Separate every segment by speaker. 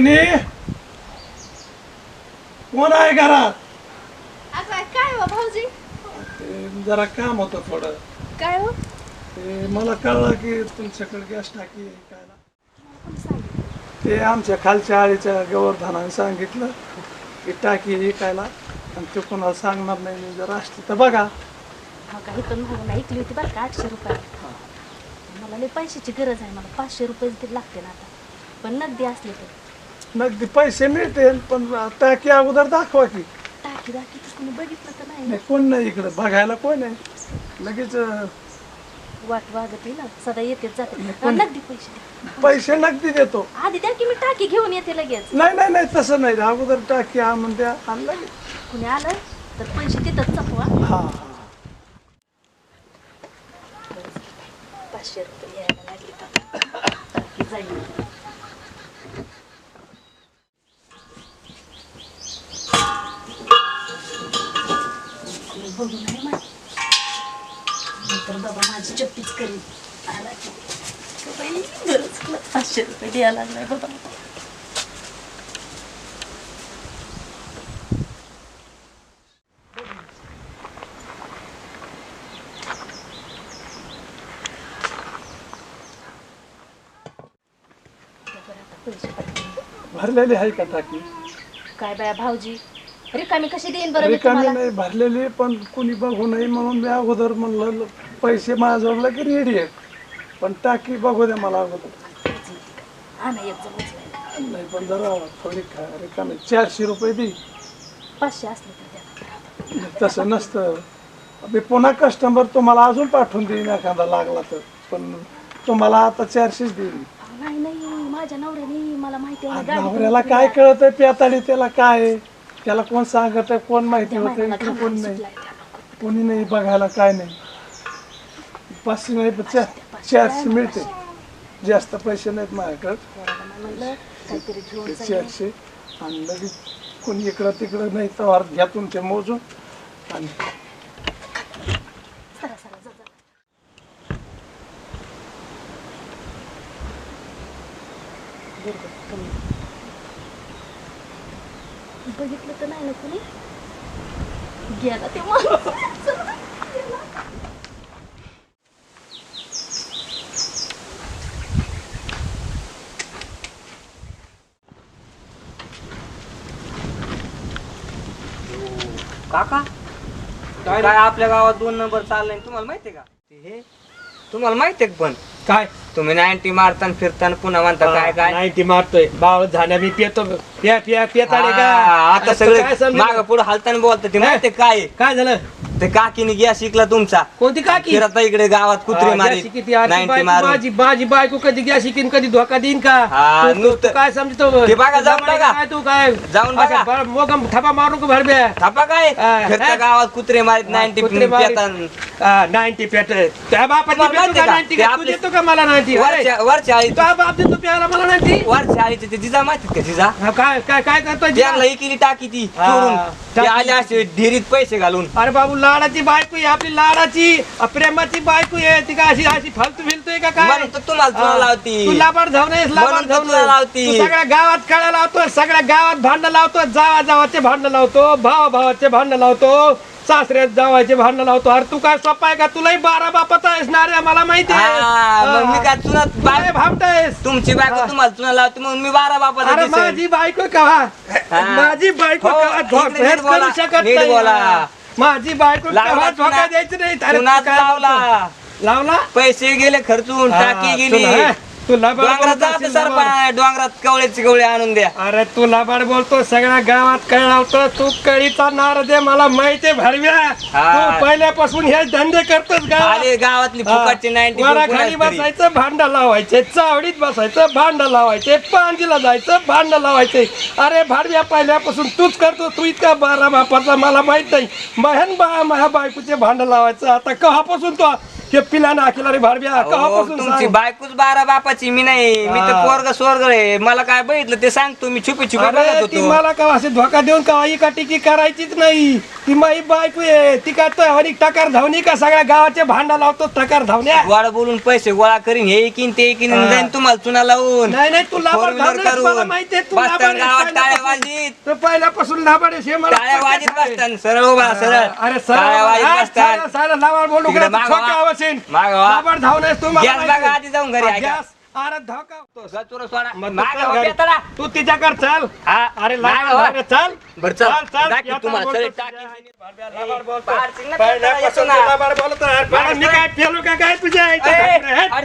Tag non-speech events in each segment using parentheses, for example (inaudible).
Speaker 1: वहिनी कोण आहे घरात?
Speaker 2: आता काय हो भाऊजी?
Speaker 1: ते जरा काम होतं थोडं.
Speaker 2: काय हो?
Speaker 1: ते मला कळलं की तुमच्याकडे गॅस टाकी आहे काय ना. ते आमच्या खालच्या आळीच्या गवर्धनाने सांगितलं की टाकी विकायला आणि ते कोणाला सांगणार नाही मी जर असते तर बघा.
Speaker 2: हो का इथून मागून ऐकली होती बरं का आठशे रुपये. मला लई पैशाची गरज आहे मला पाचशे रुपये तरी लागते ना आता. पण नगदी असले तर.
Speaker 1: नगदी पैसे मिळतील पण टाकी अगोदर दाखवा की.
Speaker 2: टाकी दाखी कोणी बघितलं तर नाही.
Speaker 1: नाही कोण नाही इकडे? बघायला कोण आहे? लगेच अं,
Speaker 2: वाट वागत आहे ना सदा येतेच जाते. नगदी पैसे द्या.
Speaker 1: पैसे नगदी देतो.
Speaker 2: आधी द्या की मी टाकी घेऊन येते लगेच.
Speaker 1: नाही नाही नाही तसं नाही. अगोदर टाकी आणून द्या आणि लगेच.
Speaker 2: कुणी आलं तर पैसे तिथंच चपवा.
Speaker 1: हा.
Speaker 2: पाचशे रुपये यायला लागले टाकी जाईल. बघू नाही नंतर बाबा माझी चप्पीच करीन. आला गरज. पाचशे रुपये द्यायला लागलाय बाबा.
Speaker 1: भरलेली आहे का टाकी?
Speaker 2: काय बाया भाऊजी? रिकामी कशी देईन बरं मी
Speaker 1: रिकामी
Speaker 2: तुम्हाला?
Speaker 1: नाही भरलेली पण कुणी बघू नये म्हणून मी अगोदर म्हणलं पैसे माझ्याजवळ की रेडी आहेत? पण टाकी बघू द्या मला अगोदर.
Speaker 2: हा ना एक जण उचलायला.
Speaker 1: नाही पण जरा थोडी खा रिकामी. चारशे रुपये दे.
Speaker 2: पाचशे असले तर द्या.
Speaker 1: तसं नसतं. मी पुन्हा कस्टमर तुम्हाला अजून पाठवून देईन एखादा लागला तर. पण तुम्हाला आता चारशेच देईन.
Speaker 2: अहो, नाही नाही माझ्या नवऱ्याने मला माहिती आहे गाडी
Speaker 1: नवऱ्याला काय कळत आहे त्याला काय आहे? त्याला कोण सांगत आहे कोण माहिती होतं इकडे कोण नाही. कोणी नाही बघायला काय नाही. पाचशे नाही पण चार चारशे मिळते. जास्त पैसे नाहीत माझ्याकडे. चारशे. आणि लगेच कोणी इकडं तिकडं नाही तर घ्या तुमचे मोजून. आणि
Speaker 2: सरा सरा जा जा बरोबर कमी बघितलं तर नाही ना कुणी? गेला ते माणूस.
Speaker 3: काका काय आपल्या गावात दोन नंबर चाललाय तुम्हाला माहितीये का? ते हे तुम्हाला माहितीये का पण?
Speaker 4: काय
Speaker 3: तुम्ही नाईन्टी मारताना फिरताना पुन्हा म्हणता काय काय
Speaker 4: नाही ती मारतोय बाळ झाल्या मी पितो पिया पिया
Speaker 3: हा, आता सगळे? माग पुढे हालताना बोलता ते
Speaker 4: हे?
Speaker 3: माहितीये काय?
Speaker 4: काय झालं
Speaker 3: ते काकीने गॅस शिकला तुमचा.
Speaker 4: कोणती काकी?
Speaker 3: फिरता इकडे गावात कुत्रे मारी
Speaker 4: किती
Speaker 3: नाईन्टी मारून.
Speaker 4: माझी माझी बायको कधी गॅस शिकीन कधी धोका देईन का?
Speaker 3: हा,
Speaker 4: तू- तू-
Speaker 3: नुसतं-
Speaker 4: तू काय समजतो?
Speaker 3: ते बघा, जाऊन बघा.
Speaker 4: काय तू काय?
Speaker 3: जाऊन बघा.
Speaker 4: असं मोगम थापा मारू का भरब्या?
Speaker 3: थापा काय?
Speaker 4: हा,
Speaker 3: फिरता
Speaker 4: हा.
Speaker 3: गावात कुत्रे मारीत नाईन्टी
Speaker 4: कुत्रे मारीत. नाईन्टी पेट त्या बापाची
Speaker 3: तुम्हाला
Speaker 4: का
Speaker 3: का?
Speaker 4: 90
Speaker 3: ते
Speaker 4: का? तू
Speaker 3: आपले-
Speaker 4: देतो का मला नाईन्टी?
Speaker 3: वरच्या वरच्या आळी
Speaker 4: का बाप देतो प्यायला मला नाईन्टी?
Speaker 3: वरच्या आळीचे ते जिजा माहितीत का जिजा?
Speaker 4: काय काय काय करतोय
Speaker 3: त्यांना इकिली टाकी ती
Speaker 4: हा,
Speaker 3: चोरून. ते
Speaker 4: टाकी.
Speaker 3: आले असे ढेरीत पैसे घालून.
Speaker 4: अरे बाबू लाडाची बायको आहे आपली लाडाची प्रेमाची बायको आहे ती का अशी अशी फालतू फिरतोय का काय
Speaker 3: म्हणून तर तुम्हाला तुला. लावती
Speaker 4: तू लाबाड धावून आहेस, लाबाड
Speaker 3: म्हणून तर
Speaker 4: धावून
Speaker 3: तुला. लावती.
Speaker 4: तू सगळ्या गावात कळा लावतो सगळ्या गावात भांडण लावतो जावा जावाचे भांडण लावतो भावा भावाचे भांडण लावतो सासऱ्यात जावाचे भांडण लावतो अरे तू काय सोपा आहे का तुलाही बारा बापाचा आहेस ना रे मला माहिती आहे
Speaker 3: हा, मग मी काय चुना
Speaker 4: तुलाही भामटायस
Speaker 3: तुमची बायको तुम्हाला चुना लावती म्हणून मी बारा बापाचा
Speaker 4: अरे
Speaker 3: दिसेल.
Speaker 4: माझी बायको
Speaker 3: हा.
Speaker 4: माझी बायको
Speaker 3: हो,
Speaker 4: कवा
Speaker 3: इकडे
Speaker 4: धोका
Speaker 3: नीट
Speaker 4: हेच
Speaker 3: बोला,
Speaker 4: करू शकत
Speaker 3: नीट
Speaker 4: नाही
Speaker 3: बोला.
Speaker 4: माझी बायको
Speaker 3: लावला चुना.
Speaker 4: धोका द्यायची नाही
Speaker 3: लावला?
Speaker 4: लावला
Speaker 3: पैसे गेले खर्चून टाकी गेली
Speaker 4: तुला,
Speaker 3: डोंगरात
Speaker 4: बोलत
Speaker 3: जात
Speaker 4: असेल
Speaker 3: सर
Speaker 4: बाबा.
Speaker 3: डोंगरात कवळेचे कवळे आणून द्या
Speaker 4: अरे तू लाबाड बोलतो सगळ्या गावात लावतो तू कळीचा नार दे मला माहिती भरव्या
Speaker 3: हा.
Speaker 4: तू पहिल्यापासून हे धंदे करतोस गावात
Speaker 3: गावातली
Speaker 4: हा.
Speaker 3: फुकटचे नाईन्टी
Speaker 4: वराखाली बसायचं भांड लावायचे चावडीत बसायचं भांड लावायचे पांजीला जायचं भांड लावायचे अरे भाडव्या पहिल्यापासून तूच करतो तू इतका बारा बापाचा मला माहीत नाही बहन बा माझ्या बायकोचे भांड लावायचं आता कहापासून तो हे पिला ना केला रे
Speaker 3: अहो,
Speaker 4: कवापासून
Speaker 3: तुमची
Speaker 4: सांग?
Speaker 3: बायकोच बारा बापाची मी नाही. मी तर
Speaker 4: हा.
Speaker 3: पोरग स्वर्ग आहे. मला काय बघितलं ते सांगतो मी छुपी छुपी बघत
Speaker 4: अरे ती
Speaker 3: होतो
Speaker 4: मला का असे धोका देऊन का का टिकी करायचीच नाही? ती माई बायको आहे. ती काय तो हवानी टकार धावणी का सगळ्या गावाचे भांडा लावतो टकार धावण्या?
Speaker 3: गोळा बोलून पैसे गोळा करीन हे इकीन ते इकीन
Speaker 4: हा.
Speaker 3: जाईन तुम्हाला चुना लावून.
Speaker 4: नाही नाही तू मला
Speaker 3: करून गावात
Speaker 4: आहेस
Speaker 3: टाळ्या
Speaker 4: पहिल्यापासून. तू हे मला
Speaker 3: टाळ्या वाजीत. बसतान सरळ उभा सरळ.
Speaker 4: अरे
Speaker 3: टाळ्या वाजीत
Speaker 4: सरळ
Speaker 3: बसतान
Speaker 4: सारा लाभाड बोलू
Speaker 3: मागवा.
Speaker 4: छोट्या आवाजीन
Speaker 3: मागवा.
Speaker 4: धावण्यास तू
Speaker 3: गॅस. बघा आधी जाऊन घरी
Speaker 4: हा,
Speaker 3: ऐका.
Speaker 4: गॅस. अरे धोका होतो.
Speaker 3: गचुरं सोडा.
Speaker 4: मग तू
Speaker 3: मागं
Speaker 4: चल
Speaker 3: हो.
Speaker 4: तू तिच्याकडे चल
Speaker 3: हा.
Speaker 4: अरे
Speaker 3: मागं हो.
Speaker 4: चल
Speaker 3: बरं, चल.
Speaker 4: चल चल
Speaker 3: दाखव तुम्हाला, चल,
Speaker 4: तुझ्या.
Speaker 3: टाकी.
Speaker 4: लाभाड बोलतो.
Speaker 3: फारसी ना
Speaker 4: पहिल्यापासून
Speaker 3: येतो ना.
Speaker 4: तू लाभाड बोलतो. अरे बाळा, मी काय पेलो का काय तुझ्या आईच्या
Speaker 3: ए?
Speaker 4: हट.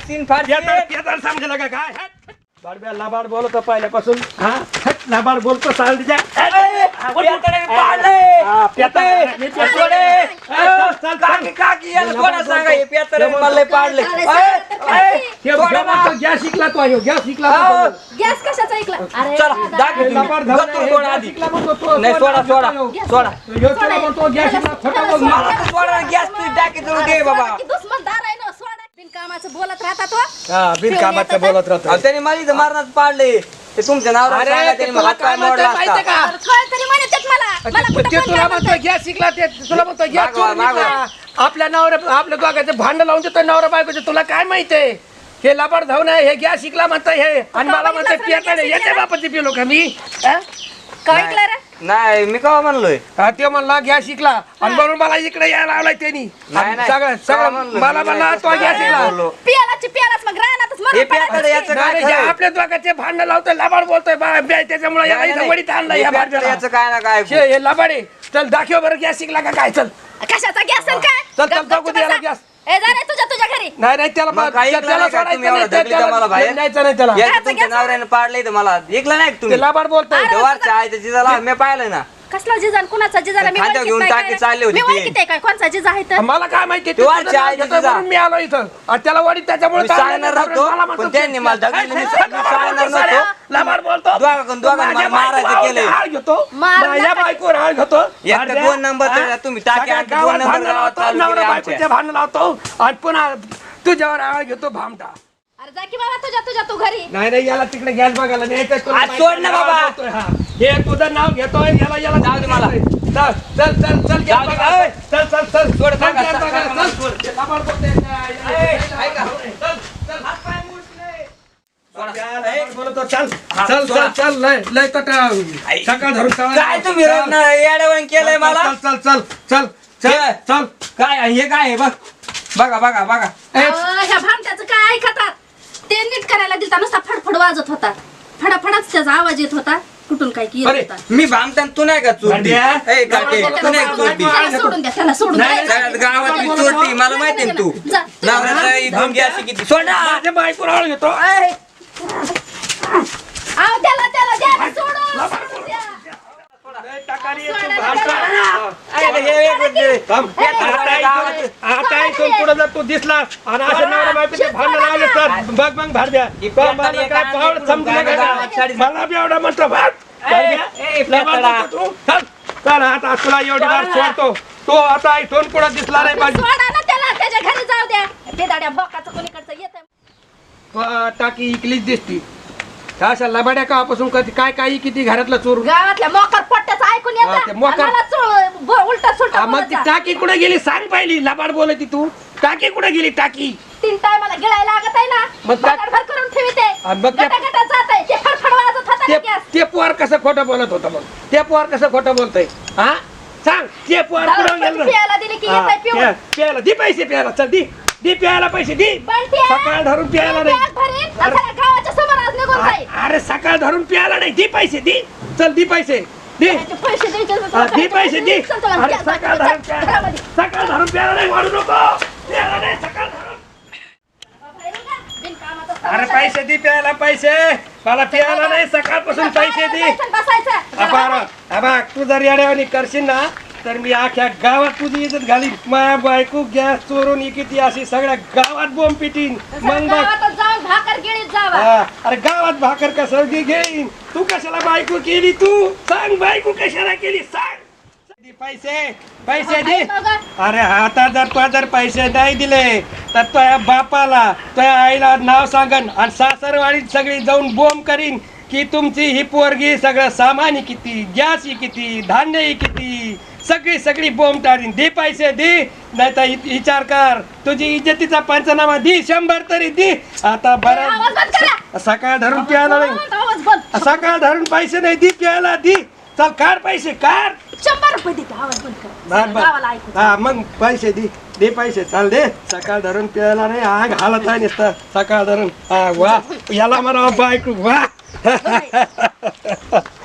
Speaker 4: समजेल का काय हट. बाडब्या लाबाड बोलतो पहिल्यापासून हा हट, लाबाड बोलतो चाल तिच्या
Speaker 3: काकी. काकी, याला सांगा. हे पाडलंय.
Speaker 4: गॅस शिकला तो ह्यो, गॅस शिकला.
Speaker 2: गॅस कशाचा ऐकला अरे
Speaker 3: चला, सोडा
Speaker 4: गॅस
Speaker 3: आधी. नाही, सोडा, सोडा. सोडा.
Speaker 4: गॅस शिकला, खोटा बोलतो.
Speaker 3: मला तर सोडा गॅस तू टाकी जळू दे बाबा
Speaker 2: की दुश्मनदार आहे ना बिनकामाचं बोलत राहतात हो.
Speaker 4: हा, बिनकामाचं बोलत राहतो
Speaker 3: अहो, त्याने मला इथं मारणात पाडले ते तुमच्या
Speaker 4: अरे, तुला काय माहितीये
Speaker 3: असता.
Speaker 4: का?
Speaker 2: अरे काय तरी म्हणतात मला मला
Speaker 4: ते
Speaker 2: कुठं
Speaker 4: ते
Speaker 2: पण
Speaker 4: तुला
Speaker 2: काय
Speaker 4: म्हणतो शिकला ते तुला म्हणतो गॅस
Speaker 3: मागवा,
Speaker 4: चोरून
Speaker 3: मागवा.
Speaker 4: विकला. आपल्या नवऱ्या आपल्या दोघांचे भांड लावून देतो नवरा बायकोचे तुला काय माहितीये हे लाबाड धावून आहे, हे गॅस शिकला म्हणता हे आणि मला म्हणते
Speaker 2: बघितलं
Speaker 4: पियाकडे
Speaker 2: शिकला?
Speaker 4: बापाची पिलो का मी हा?
Speaker 2: काय ऐकलं रे
Speaker 3: नाही मी कवा म्हणलोय
Speaker 4: हा, ते म्हणला गॅस शिकला आणि म्हणून मला इकडे यायला लावलाय त्यांनी
Speaker 3: नाही,
Speaker 4: आणि
Speaker 3: नाही.
Speaker 4: सगळं
Speaker 3: काय
Speaker 4: सगळं
Speaker 3: म्हणलं?
Speaker 4: मला म्हणला तो गॅस शिकला
Speaker 3: बोललो.
Speaker 2: पियालाची पियालाच मग राहणारच
Speaker 3: हे
Speaker 2: मरून
Speaker 3: पियाकडे
Speaker 2: पडायचं.
Speaker 3: याचं
Speaker 4: नाही,
Speaker 3: काय
Speaker 4: नाही,
Speaker 3: खरं?
Speaker 4: आपल्या दोघांचे भांडण लावतोय लबाड बोलतोय बा- बे- त्याच्यामुळे याला इथं. वडीत आणलं या भांडणाला.
Speaker 3: याचं काय ना काय
Speaker 4: शे, हे लबाड आहे चल दाखव बरं गॅस शिकला का काय चल
Speaker 2: कशाचा गॅस आणि काय
Speaker 4: चल, चल, दे याला. गॅस.
Speaker 2: ए जा रे तुझ्या तुझ्या घरी.
Speaker 4: नाही नाही त्याला
Speaker 3: मग ऐकलं
Speaker 4: त्याला
Speaker 3: नाही का
Speaker 4: सोडायचं
Speaker 3: तुम्ही एवढं
Speaker 4: नाही, त्या-
Speaker 3: ढकलीत मला
Speaker 4: त्याला
Speaker 3: बाहेर?
Speaker 4: न्यायचं नाही त्याला.
Speaker 3: याचं
Speaker 2: घ्यायचं,
Speaker 3: तुमच्या
Speaker 2: घ्यायचं.
Speaker 3: नवऱ्याने पाडलंय तर मला ऐकलं नाही का
Speaker 4: ते
Speaker 3: तुम्ही
Speaker 4: लाबाड बोलतोय.
Speaker 2: अरे,
Speaker 3: आईच्या जिजाला मी पाहिलं ना.
Speaker 2: कसला जिजाल कुणाचा जिजाला मी
Speaker 3: खांद्यावर घेऊन टाकी
Speaker 2: काय
Speaker 3: चालले
Speaker 2: रे.
Speaker 3: होते
Speaker 2: मी
Speaker 3: ते.
Speaker 2: ओळखीत आहे काय कोणचा जिजा आहे तर
Speaker 4: मला काय माहिती
Speaker 3: ते वरच्या आईच्या जिजा.
Speaker 4: म्हणून मी आलो इथं आणि त्याला वडीत त्याच्यामुळे
Speaker 3: मी
Speaker 4: चाललं
Speaker 3: सांगणार
Speaker 4: नाही,
Speaker 3: नव्हतो,
Speaker 4: मला म्हणतो
Speaker 3: पण त्यांनी मला
Speaker 4: काय-
Speaker 3: ढकललं, मी
Speaker 4: काय-
Speaker 3: सांग-
Speaker 4: काय-
Speaker 3: सांगणार
Speaker 4: काय-
Speaker 3: नव्हतो.
Speaker 4: लाबाड बोलतो
Speaker 3: दोघांकडून दोघांना
Speaker 4: माझ्या
Speaker 3: मारायचं
Speaker 4: बायकोवर
Speaker 3: केलंय.
Speaker 4: घेतो माझ्या. बायकोवर हाळ घेतो
Speaker 3: दोन नंबर तर
Speaker 4: हा?
Speaker 3: तुम्ही टाकी
Speaker 4: सगळ्या
Speaker 3: आणखी दोन
Speaker 4: गावात
Speaker 3: नंबर
Speaker 4: भांडणं लावतो,
Speaker 3: चालू
Speaker 4: नवरा
Speaker 3: केले
Speaker 4: बायकोचे
Speaker 3: आमच्या.
Speaker 4: भांडण लावतो आणि पुन्हा तुझ्यावर हाळ घेतो भामटा
Speaker 2: अरे जा की बाबा तुझ्या तुझ्या तू घरी
Speaker 4: नाही नाही याला तिकडे गॅस बघायला न्यायचं तुला
Speaker 3: आज
Speaker 4: माहिती
Speaker 3: सोड ना
Speaker 4: आहे,
Speaker 3: बाबा.
Speaker 4: हा. हे तुझं नाव घेतोय याला याला
Speaker 3: जाऊ दे मला.
Speaker 4: चल चल चल चल गॅस
Speaker 3: जाऊ दे,
Speaker 4: बघायला.
Speaker 3: ओय.
Speaker 4: चल चल चल
Speaker 3: सोड,
Speaker 4: चल, बघायला,
Speaker 3: मला. सोड.
Speaker 4: ते लाबाड बोलतोय.
Speaker 3: ए, ऐका.
Speaker 4: चल, चल, हात पाय मुडले.
Speaker 3: सोडा.
Speaker 4: लाबाड बोलतो, चल
Speaker 3: हा,
Speaker 4: चल
Speaker 3: सोडा.
Speaker 4: चल चल लय लय. सकाळ धरून.
Speaker 3: काय तुम्ही
Speaker 4: चल,
Speaker 3: येड्यावण केलंय मला
Speaker 4: चल चल चल चल चल
Speaker 3: हे.
Speaker 4: चल
Speaker 3: काय आहे, हे काय आहे बघ बघा बघा बघा
Speaker 4: ए,
Speaker 2: अहो, ह्या भामट्याचं काय ऐकतात ते नीट करायला दिलता नुसता फडफड वाजत होता. फडाफडाच त्याचा आवाज येत होता. कुठून काय की येत
Speaker 4: अरे,
Speaker 2: होता.
Speaker 3: मी भामतान तू नाही का चोरटी?
Speaker 4: भांड्या.
Speaker 3: ए काटे तू नाही का चोरटी?
Speaker 2: त्याला सोडून द्या त्याला सोडून द्या.
Speaker 4: नाही,
Speaker 3: सगळ्यात गावातली चोरटी मला माहिती आहे ना तू?
Speaker 2: जा, तू-
Speaker 3: नवऱ्याचा इथून गॅस किती सोड! ना
Speaker 4: माझ्या हाळ घेतो
Speaker 2: त्याला त्याला द्या सोडून द्या.
Speaker 4: लय टाकारी आहे तू,
Speaker 2: सोडा,
Speaker 4: भामटा.
Speaker 2: सोडा.
Speaker 4: हा.
Speaker 3: अरे, हे एक म्हणजे-
Speaker 4: थांब.
Speaker 3: हे
Speaker 4: आता इथून- पुढे जर तू दिसला आणि असं नवरा बायकोचे भांडण तर बघ मग द्या.
Speaker 3: ही
Speaker 4: मला बी एवढा चल. आता तुला सोडतो. तो आता इथून पुढे दिसला नाही पाहिजे.
Speaker 2: सोडा ना त्याला. त्याच्या घरी जाऊ द्या. बेदाड्या बोकाचं कोणीकडचं येत
Speaker 4: प- टाकी इकलीच दिसती. अशा लबाड्या कापासून कधी काय काय किती घरातला चोर
Speaker 2: गावातल्या मोकर पट्ट्याचं ऐकून
Speaker 4: हा, ते मोकार-
Speaker 2: उलटा सुलटा
Speaker 4: हा, मग ती
Speaker 2: बोलत जा.
Speaker 4: टाकी कुठे गेली? सांग पाहिली लबाड बोलती तू. टाकी कुठे गेली टाकी?
Speaker 2: तीन टायमाला गिळायला लागत आहे ना?
Speaker 4: मग त्या-
Speaker 2: भर करून ठेवते.
Speaker 4: आणि मग त्या-
Speaker 2: गटा गटात जात आहे. ते फडफड वाजत होता
Speaker 4: ते
Speaker 2: ना गॅस.
Speaker 4: ते पोर कसं खोटं बोलत होतं मग? ते पोर कसं खोटं बोलतय? हा? सांग ते पोर
Speaker 2: दारू
Speaker 4: कुठं गेलं?
Speaker 2: प्यायला दिली की
Speaker 4: हा,
Speaker 2: येत आहे पिऊन?
Speaker 4: प्या- प्यायला दे पैसे प्यायला. चल दे. दे प्यायला पैसे दे. सकाळ धरून प्यायला नाही.
Speaker 2: बॅग भरीत आणि सगळ्या गावाच्या समोर आज निघून जाईल.
Speaker 4: अ- अरे सकाळ धरून प्यायला नाही. दे पैसे दे. चल दे पैसे. दे
Speaker 2: पैसे
Speaker 4: हा, दे पैसे अरे सकाळ
Speaker 2: घरामध्ये.
Speaker 4: सकाळ धरून प्यायला नाही वाढू नको प्यायला नाही सकाळ अरे पैसे दे प्यायला पैसे मला प्यायला नाही सकाळपासून पैसे दे अबा तू जर येड्यावानी करशील ना तर मी अख्ख्या गावात तुझी इज्जत घालीन. माया बायको गॅस चोरून किती अशी सगळ्या गावात बोंब पिटीन. मग बघ
Speaker 2: गावातच जाऊन भाकर गिळीत जावा.
Speaker 4: हा, अरे गावात भाकर कसं घे- घेईन? तू कशाला बायको केली तू? सांग बायको कशाला केली? सांग. पैसे पैसे दे.
Speaker 2: बघा.
Speaker 4: अरे आता जर तू जर पैसे नाही दिले तर तुझ्या बापाला तुझ्या आईला नाव सांगन आणि सासरवाडीत सगळी जाऊन बोंब करीन की तुमची ही पोरगी सगळं सामान ही किती गॅस ही किती धान्य ही किती सगळी सगळी बोंब टाळीन. दे पैसे दे. नाही तर विचार कर. तुझी इज्जतीचा पंचनामा दे शंभर तरी दे. आता
Speaker 2: आवाज बंद करा.
Speaker 4: बरं सकाळ धरून प्यायला नाही
Speaker 2: आवाज बंद.
Speaker 4: सकाळ धरून पैसे नाही दी प्यायला दी. चल काढ पैसे काढ.
Speaker 2: शंभर रुपये देते आवाज बंद करा.
Speaker 4: बर बर.
Speaker 2: गावाला ऐकू.
Speaker 4: हा मग पैसे दे. दे पैसे चाल दे. सकाळ धरून प्यायला नाही आग हालत आहे नुसतं. सकाळ धरून. हा वा. याला म्हणा बायको वा. (laughs)